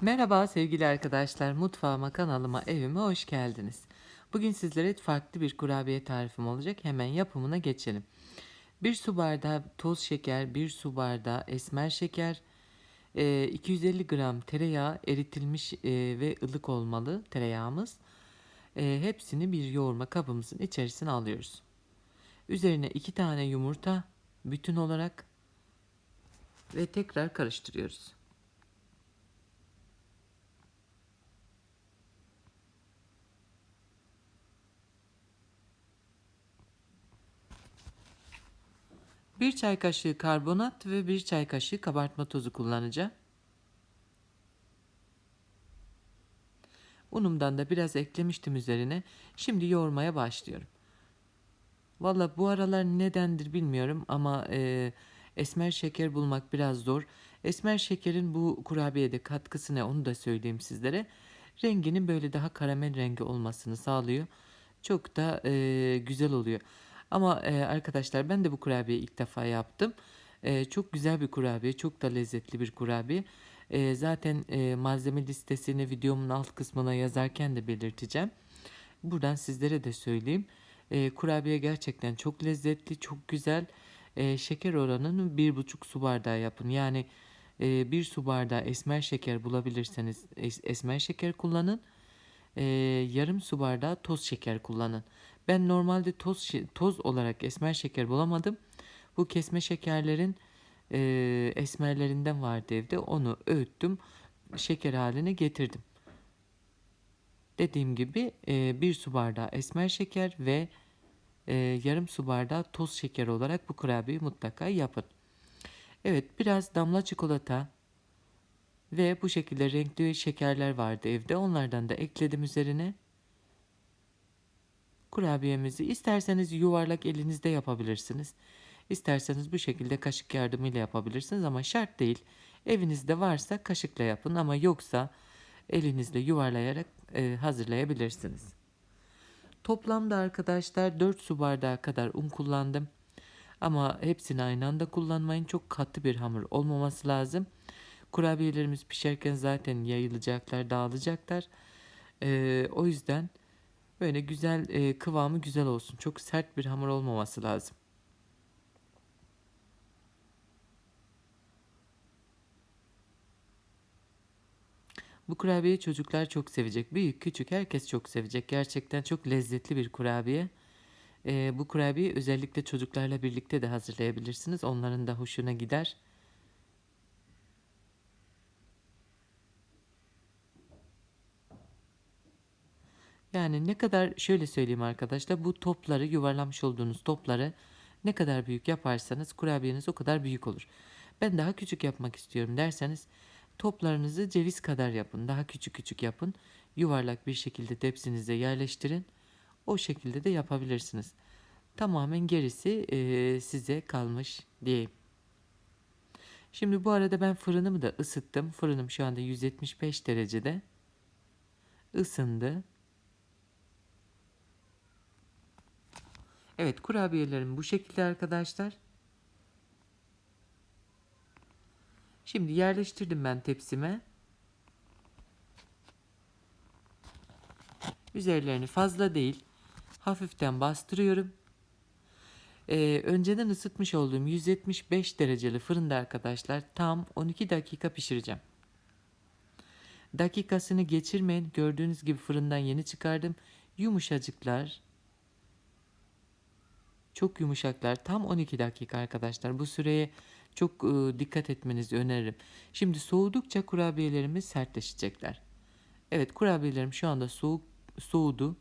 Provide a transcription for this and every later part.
Merhaba sevgili arkadaşlar, mutfağıma, kanalıma, evime hoş geldiniz. Bugün sizlere farklı bir kurabiye tarifim olacak. Hemen yapımına geçelim. 1 su bardağı toz şeker, 1 su bardağı esmer şeker, e, 250 gram tereyağı eritilmiş e, ve ılık olmalı tereyağımız. E, Hepsini bir yoğurma kabımızın içerisine alıyoruz. Üzerine 2 tane yumurta bütün olarak ve tekrar karıştırıyoruz. Bir çay kaşığı karbonat ve bir çay kaşığı kabartma tozu kullanacağım. Unumdan da biraz eklemiştim üzerine. Şimdi yoğurmaya başlıyorum. Valla bu aralar nedendir bilmiyorum ama e, esmer şeker bulmak biraz zor. Esmer şekerin bu kurabiyede katkısı ne onu da söyleyeyim sizlere. Renginin böyle daha karamel rengi olmasını sağlıyor. Çok da e, güzel oluyor. Ama e, arkadaşlar ben de bu kurabiyeyi ilk defa yaptım. E, çok güzel bir kurabiye, çok da lezzetli bir kurabiye. E, zaten e, malzeme listesini videomun alt kısmına yazarken de belirteceğim. Buradan sizlere de söyleyeyim. E, kurabiye gerçekten çok lezzetli, çok güzel. E, şeker oranını bir buçuk su bardağı yapın. Yani e, bir su bardağı esmer şeker bulabilirseniz es- esmer şeker kullanın. E, yarım su bardağı toz şeker kullanın. Ben normalde toz toz olarak esmer şeker bulamadım. Bu kesme şekerlerin e, esmerlerinden vardı evde. Onu öğüttüm. Şeker haline getirdim. Dediğim gibi e, bir su bardağı esmer şeker ve e, yarım su bardağı toz şeker olarak bu kurabiyeyi mutlaka yapın. Evet biraz damla çikolata ve bu şekilde renkli şekerler vardı evde. Onlardan da ekledim üzerine. Kurabiyemizi isterseniz yuvarlak elinizde yapabilirsiniz. İsterseniz bu şekilde kaşık yardımıyla yapabilirsiniz ama şart değil. Evinizde varsa kaşıkla yapın ama yoksa elinizle yuvarlayarak e, hazırlayabilirsiniz. Toplamda arkadaşlar 4 su bardağı kadar un kullandım. Ama hepsini aynı anda kullanmayın. Çok katı bir hamur olmaması lazım. Kurabiyelerimiz pişerken zaten yayılacaklar, dağılacaklar. Ee, o yüzden böyle güzel e, kıvamı güzel olsun. Çok sert bir hamur olmaması lazım. Bu kurabiyeyi çocuklar çok sevecek. Büyük küçük herkes çok sevecek. Gerçekten çok lezzetli bir kurabiye. Ee, bu kurabiyeyi özellikle çocuklarla birlikte de hazırlayabilirsiniz. Onların da hoşuna gider. Yani ne kadar şöyle söyleyeyim arkadaşlar bu topları yuvarlamış olduğunuz topları ne kadar büyük yaparsanız kurabiyeniz o kadar büyük olur. Ben daha küçük yapmak istiyorum derseniz toplarınızı ceviz kadar yapın. Daha küçük küçük yapın. Yuvarlak bir şekilde tepsinize yerleştirin. O şekilde de yapabilirsiniz. Tamamen gerisi eee, size kalmış diyeyim. Şimdi bu arada ben fırınımı da ısıttım. Fırınım şu anda 175 derecede. Isındı. Evet kurabiyelerim bu şekilde arkadaşlar. Şimdi yerleştirdim ben tepsime. Üzerlerini fazla değil hafiften bastırıyorum. Ee, önceden ısıtmış olduğum 175 dereceli fırında arkadaşlar tam 12 dakika pişireceğim. Dakikasını geçirmeyin. Gördüğünüz gibi fırından yeni çıkardım. Yumuşacıklar. Çok yumuşaklar. Tam 12 dakika arkadaşlar. Bu süreye çok e, dikkat etmenizi öneririm. Şimdi soğudukça kurabiyelerimiz sertleşecekler. Evet kurabiyelerim şu anda soğuk soğudu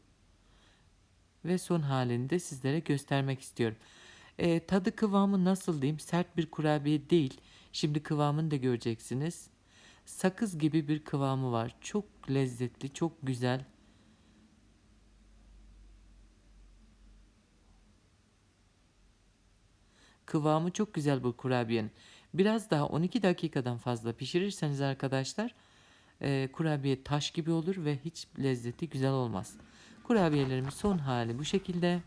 ve son halini de sizlere göstermek istiyorum. E, tadı kıvamı nasıl diyeyim? Sert bir kurabiye değil. Şimdi kıvamını da göreceksiniz. Sakız gibi bir kıvamı var. Çok lezzetli, çok güzel. Kıvamı çok güzel bu kurabiyenin. Biraz daha 12 dakikadan fazla pişirirseniz arkadaşlar e, kurabiye taş gibi olur ve hiç lezzeti güzel olmaz. Kurabiyelerimiz son hali bu şekilde.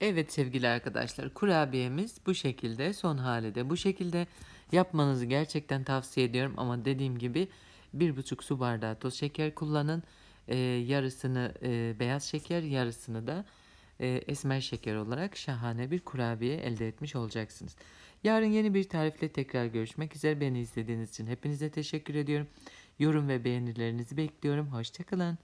Evet sevgili arkadaşlar kurabiyemiz bu şekilde son hali de bu şekilde. Yapmanızı gerçekten tavsiye ediyorum ama dediğim gibi bir buçuk su bardağı toz şeker kullanın. Ee, yarısını e, beyaz şeker, yarısını da e, esmer şeker olarak şahane bir kurabiye elde etmiş olacaksınız. Yarın yeni bir tarifle tekrar görüşmek üzere. Beni izlediğiniz için hepinize teşekkür ediyorum. Yorum ve beğenilerinizi bekliyorum. Hoşçakalın.